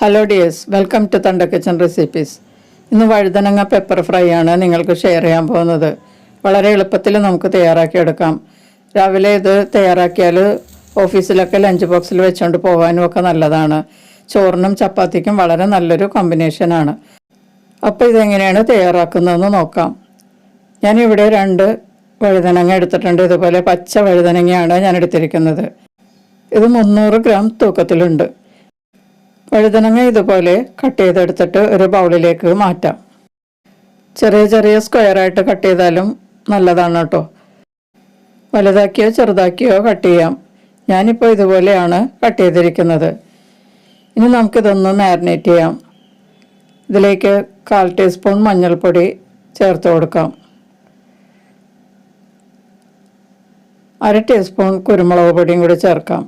Hello dears welcome to Thanda kitchen recipes ഇന്ന് വഴുതനങ്ങ pepper fry ആണ് നിങ്ങൾക്ക് ഷെയർ ചെയ്യാൻ പോകുന്നത്. വളരെ എളുപ്പത്തിൽ നമുക്ക് തയ്യാറാക്കിയെടുക്കാം. രാവിലെ ഇത് തയ്യാറാക്കിയാൽ ഓഫീസിലൊക്കെ ലഞ്ച് ബോക്സിൽ വെച്ചുകൊണ്ട് പോകാനും ഒക്കെ നല്ലതാണ്. ചോറിനും ചപ്പാത്തിക്കും വളരെ നല്ലൊരു കോമ്പിനേഷനാണ് അപ്പോൾ ഇതെങ്ങനെയാണ് തയ്യാറാക്കുന്നതെന്ന് നോക്കാം. ഞാനിവിടെ രണ്ട് വഴുതനങ്ങ എടുത്തിട്ടുണ്ട്. ഇതുപോലെ പച്ച വഴുതനങ്ങയാണ് ഞാൻ എടുത്തിരിക്കുന്നത്. ഇത് മുന്നൂറ് ഗ്രാം തൂക്കത്തിലുണ്ട്. വഴുതനങ്ങ ഇതുപോലെ കട്ട് ചെയ്തെടുത്തിട്ട് ഒരു ബൗളിലേക്ക് മാറ്റാം. ചെറിയ ചെറിയ സ്ക്വയറായിട്ട് കട്ട് ചെയ്താലും നല്ലതാണ് കേട്ടോ വലുതാക്കിയോ ചെറുതാക്കിയോ കട്ട് ചെയ്യാം. ഞാനിപ്പോൾ ഇതുപോലെയാണ് കട്ട് ചെയ്തിരിക്കുന്നത്. ഇനി നമുക്കിതൊന്ന് മാരിനേറ്റ് ചെയ്യാം. ഇതിലേക്ക് കാൽ ടീസ്പൂൺ മഞ്ഞൾപ്പൊടി ചേർത്ത് കൊടുക്കാം. അര ടീസ്പൂൺ കുരുമുളക് പൊടിയും കൂടി ചേർക്കാം.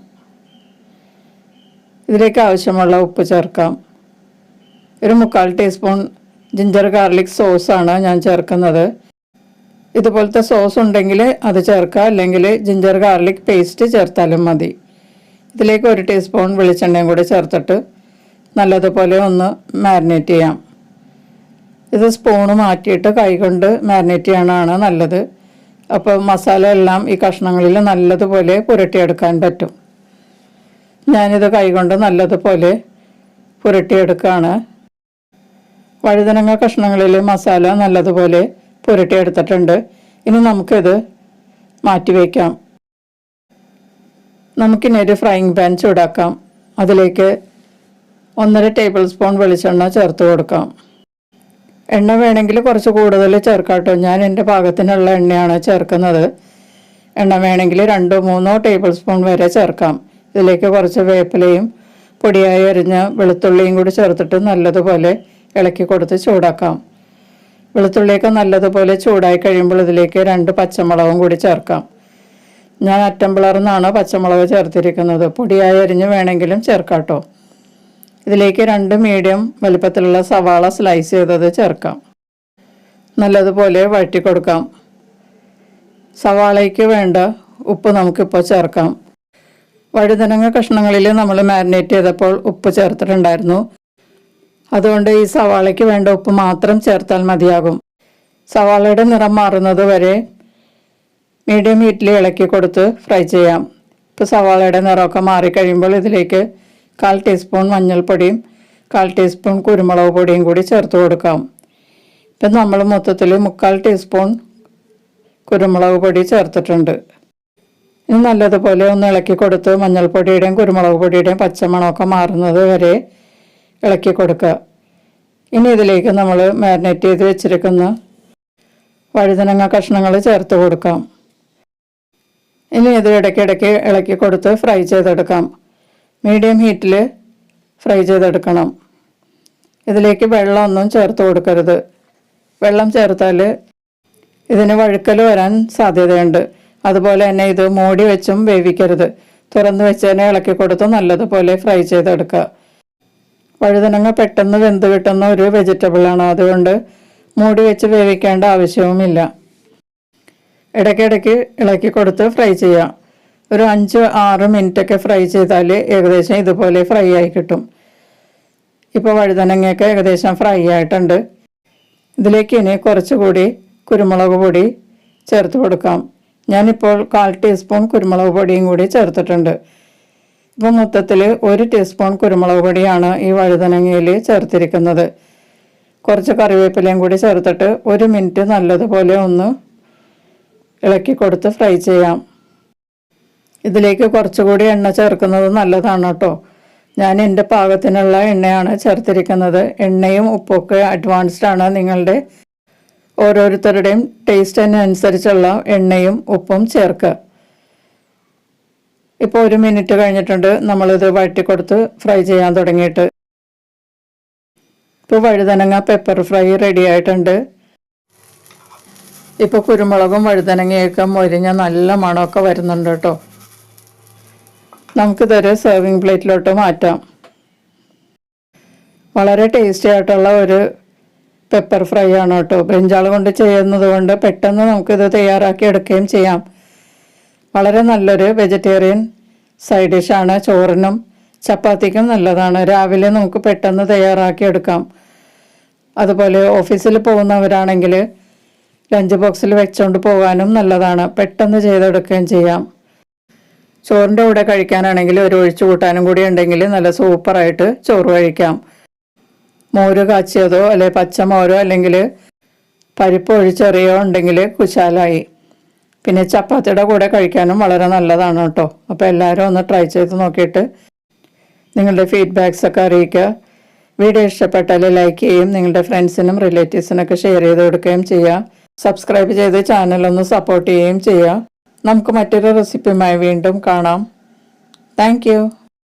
ഇതിലേക്ക് ആവശ്യമുള്ള ഉപ്പ് ചേർക്കാം. ഒരു മുക്കാൽ ടീസ്പൂൺ ജിഞ്ചർ ഗാർലിക് സോസാണ് ഞാൻ ചേർക്കുന്നത്. ഇതുപോലത്തെ സോസ് ഉണ്ടെങ്കിൽ അത് ചേർക്കുക. അല്ലെങ്കിൽ ജിഞ്ചർ ഗാർലിക് പേസ്റ്റ് ചേർത്താലും മതി. ഇതിലേക്ക് ഒരു ടീസ്പൂൺ വെളിച്ചെണ്ണയും കൂടി ചേർത്തിട്ട് നല്ലതുപോലെ ഒന്ന് മാരിനേറ്റ് ചെയ്യാം. ഇത് സ്പൂണ് മാറ്റിയിട്ട് കൈകൊണ്ട് മാരിനേറ്റ് ചെയ്യണമാണ് നല്ലത്. അപ്പോൾ മസാല എല്ലാം ഈ കഷ്ണങ്ങളിൽ നല്ലതുപോലെ പുരട്ടിയെടുക്കാൻ പറ്റും. ഞാനിത് കൈകൊണ്ട് നല്ലതുപോലെ പുരട്ടിയെടുക്കുകയാണ് വഴുതനങ്ങ കഷ്ണങ്ങളിൽ മസാല നല്ലതുപോലെ പുരട്ടിയെടുത്തിട്ടുണ്ട്. ഇനി നമുക്കിത് മാറ്റി വയ്ക്കാം. നമുക്കിനി ഒരു ഫ്രൈങ് പാൻ ചൂടാക്കാം. അതിലേക്ക് ഒന്നര ടേബിൾ സ്പൂൺ വെളിച്ചെണ്ണ ചേർത്ത് കൊടുക്കാം. എണ്ണ വേണമെങ്കിൽ കുറച്ച് കൂടുതൽ ചേർക്കാട്ടോ. ഞാൻ എന്റെ പാകത്തിനുള്ള എണ്ണയാണ് ചേർക്കുന്നത്. എണ്ണ വേണമെങ്കിൽ രണ്ടോ മൂന്നോ ടേബിൾ സ്പൂൺ വരെ ചേർക്കാം. ഇതിലേക്ക് കുറച്ച് വേപ്പിലയും പൊടിയായി അരിഞ്ഞ വെളുത്തുള്ളിയും കൂടി ചേർത്തിട്ട് നല്ലതുപോലെ ഇളക്കി കൊടുത്ത് ചൂടാക്കാം. വെളുത്തുള്ളിയൊക്കെ നല്ലതുപോലെ ചൂടായി കഴിയുമ്പോൾ ഇതിലേക്ക് രണ്ട് പച്ചമുളകും കൂടി ചേർക്കാം. ഞാൻ അറ്റമ്പിളർന്നാണ് പച്ചമുളക് ചേർത്തിരിക്കുന്നത്. പൊടിയായി അരിഞ്ഞ് വേണമെങ്കിലും ചേർക്കാട്ടോ. ഇതിലേക്ക് രണ്ട് മീഡിയം വലിപ്പത്തിലുള്ള സവാള സ്ലൈസ് ചെയ്തത് ചേർക്കാം. നല്ലതുപോലെ വഴറ്റി കൊടുക്കാം. സവാളയ്ക്ക് വേണ്ട ഉപ്പ് നമുക്കിപ്പോൾ ചേർക്കാം. വഴുതനങ്ങ കഷ്ണങ്ങളിൽ നമ്മൾ മാരിനേറ്റ് ചെയ്തപ്പോൾ ഉപ്പ് ചേർത്തിട്ടുണ്ടായിരുന്നു. അതുകൊണ്ട് ഈ സവാളയ്ക്ക് വേണ്ട ഉപ്പ് മാത്രം ചേർത്താൽ മതിയാകും. സവാളയുടെ നിറം മാറുന്നത് വരെ മീഡിയം ഹീറ്റിൽ ഇളക്കി കൊടുത്ത് ഫ്രൈ ചെയ്യാം. ഇപ്പോൾ സവാളയുടെ നിറമൊക്കെ മാറിക്കഴിയുമ്പോൾ ഇതിലേക്ക് കാൽ ടീസ്പൂൺ മഞ്ഞൾപ്പൊടിയും കാൽ ടീസ്പൂൺ കുരുമുളക് പൊടിയും കൂടി ചേർത്ത് കൊടുക്കാം. ഇപ്പം നമ്മൾ മൊത്തത്തിൽ മുക്കാൽ ടീസ്പൂൺ കുരുമുളക് പൊടി ചേർത്തിട്ടുണ്ട്. ഇനി നല്ലതുപോലെ ഒന്ന് ഇളക്കി കൊടുത്ത് മഞ്ഞൾപ്പൊടിയുടെയും കുരുമുളക് പൊടിയുടെയും പച്ചമണമൊക്കെ മാറുന്നത് വരെ ഇളക്കി കൊടുക്കുക. ഇനി ഇതിലേക്ക് നമ്മൾ മാരിനേറ്റ് ചെയ്ത് വെച്ചിരിക്കുന്ന വഴുതനങ്ങ കഷ്ണങ്ങൾ ചേർത്ത് കൊടുക്കാം. ഇനി ഇത് ഇടയ്ക്കിടയ്ക്ക് ഇളക്കി കൊടുത്ത് ഫ്രൈ ചെയ്തെടുക്കാം. മീഡിയം ഹീറ്റിൽ ഫ്രൈ ചെയ്തെടുക്കണം. ഇതിലേക്ക് വെള്ളമൊന്നും ചേർത്ത് കൊടുക്കരുത്. വെള്ളം ചേർത്താൽ ഇതിന് വഴുക്കൽ വരാൻ സാധ്യതയുണ്ട്. അതുപോലെ തന്നെ ഇത് മൂടി വെച്ചും വേവിക്കരുത്. തുറന്നു വെച്ച് തന്നെ ഇളക്കി കൊടുത്ത് നല്ലതുപോലെ ഫ്രൈ ചെയ്തെടുക്കുക. വഴുതനങ്ങ പെട്ടെന്ന് വെന്ത് കിട്ടുന്ന ഒരു വെജിറ്റബിളാണ് അതുകൊണ്ട് മൂടി വെച്ച് വേവിക്കേണ്ട ആവശ്യവുമില്ല. ഇടയ്ക്കിടയ്ക്ക് ഇളക്കി കൊടുത്ത് ഫ്രൈ ചെയ്യാം. ഒരു അഞ്ച് ആറ് മിനിറ്റൊക്കെ ഫ്രൈ ചെയ്താൽ ഏകദേശം ഇതുപോലെ ഫ്രൈ ആയി കിട്ടും. ഇപ്പോൾ വഴുതനങ്ങയൊക്കെ ഏകദേശം ഫ്രൈ ആയിട്ടുണ്ട്. ഇതിലേക്ക് ഇനി കുറച്ചുകൂടി കുരുമുളക് പൊടി ചേർത്ത് കൊടുക്കാം. ഞാനിപ്പോൾ കാൽ ടീസ്പൂൺ കുരുമുളക് പൊടിയും കൂടി ചേർത്തിട്ടുണ്ട്. ഇപ്പോൾ മൊത്തത്തിൽ ഒരു ടീസ്പൂൺ കുരുമുളക് പൊടിയാണ് ഈ വഴുതനങ്ങയിൽ ചേർത്തിരിക്കുന്നത്. കുറച്ച് കറിവേപ്പിലയും കൂടി ചേർത്തിട്ട് ഒരു മിനിറ്റ് നല്ലതുപോലെ ഒന്ന് ഇളക്കി കൊടുത്ത് ഫ്രൈ ചെയ്യാം. ഇതിലേക്ക് കുറച്ചുകൂടി എണ്ണ ചേർക്കുന്നത് നല്ലതാണ് കേട്ടോ. ഞാൻ എന്റെ പാകത്തിനുള്ള എണ്ണയാണ് ചേർത്തിരിക്കുന്നത്. എണ്ണയും ഉപ്പൊക്കെ അഡ്വാൻസ്ഡ് ആണ് നിങ്ങളുടെ ഓരോരുത്തരുടെയും ടേസ്റ്റിനനുസരിച്ചുള്ള എണ്ണയും ഉപ്പും ചേർക്കുക ഇപ്പോൾ ഒരു മിനിറ്റ് കഴിഞ്ഞിട്ടുണ്ട്. നമ്മളിത് വഴറ്റിക്കൊടുത്ത് ഫ്രൈ ചെയ്യാൻ തുടങ്ങിയിട്ട്. ഇപ്പോൾ വഴുതനങ്ങ പെപ്പർ ഫ്രൈ റെഡി ആയിട്ടുണ്ട്. ഇപ്പോൾ കുരുമുളകും വഴുതനങ്ങയൊക്കെ മൊരിഞ്ഞ നല്ല മണമൊക്കെ വരുന്നുണ്ട് കേട്ടോ. നമുക്കിതൊരു സെർവിങ് പ്ലേറ്റിലോട്ട് മാറ്റാം. വളരെ ടേസ്റ്റി ആയിട്ടുള്ള ഒരു പെപ്പർ ഫ്രൈ ആണ് കേട്ടോ. ബ്രിഞ്ചാൾ കൊണ്ട് ചെയ്യുന്നത് കൊണ്ട് പെട്ടെന്ന് നമുക്കിത് തയ്യാറാക്കി എടുക്കുകയും ചെയ്യാം. വളരെ നല്ലൊരു വെജിറ്റേറിയൻ സൈഡ് ഡിഷാണ് ചോറിനും ചപ്പാത്തിക്കും നല്ലതാണ്. രാവിലെ നമുക്ക് പെട്ടെന്ന് തയ്യാറാക്കി എടുക്കാം. അതുപോലെ ഓഫീസിൽ പോകുന്നവരാണെങ്കിൽ ലഞ്ച് ബോക്സിൽ വെച്ചുകൊണ്ട് പോകാനും നല്ലതാണ്. പെട്ടെന്ന് ചെയ്തെടുക്കുകയും ചെയ്യാം. ചോറിന്റെ കൂടെ കഴിക്കാനാണെങ്കിൽ ഒരു ഒഴിച്ചു കൂട്ടാനും കൂടി ഉണ്ടെങ്കിൽ നല്ല സൂപ്പറായിട്ട് ചോറ് കഴിക്കാം. മോര് കാച്ചിയതോ അല്ലെ പച്ചമോരോ അല്ലെങ്കിൽ പരിപ്പ് ഒഴിച്ചെറിയോ ഉണ്ടെങ്കിൽ കുശാലായി. പിന്നെ ചപ്പാത്തിയുടെ കൂടെ കഴിക്കാനും വളരെ നല്ലതാണ് കേട്ടോ. അപ്പോൾ എല്ലാവരും ഒന്ന് ട്രൈ ചെയ്ത് നോക്കിയിട്ട് നിങ്ങളുടെ ഫീഡ്ബാക്സ് ഒക്കെ അറിയിക്കുക. വീഡിയോ ഇഷ്ടപ്പെട്ടാൽ ലൈക്ക് ചെയ്യും നിങ്ങളുടെ ഫ്രണ്ട്സിനും റിലേറ്റീവ്സിനൊക്കെ ഷെയർ ചെയ്ത് കൊടുക്കുകയും ചെയ്യുക. സബ്സ്ക്രൈബ് ചെയ്ത് ചാനലൊന്ന് സപ്പോർട്ട് ചെയ്യുകയും ചെയ്യുക. നമുക്ക് മറ്റൊരു റെസിപ്പിയുമായി വീണ്ടും കാണാം. താങ്ക്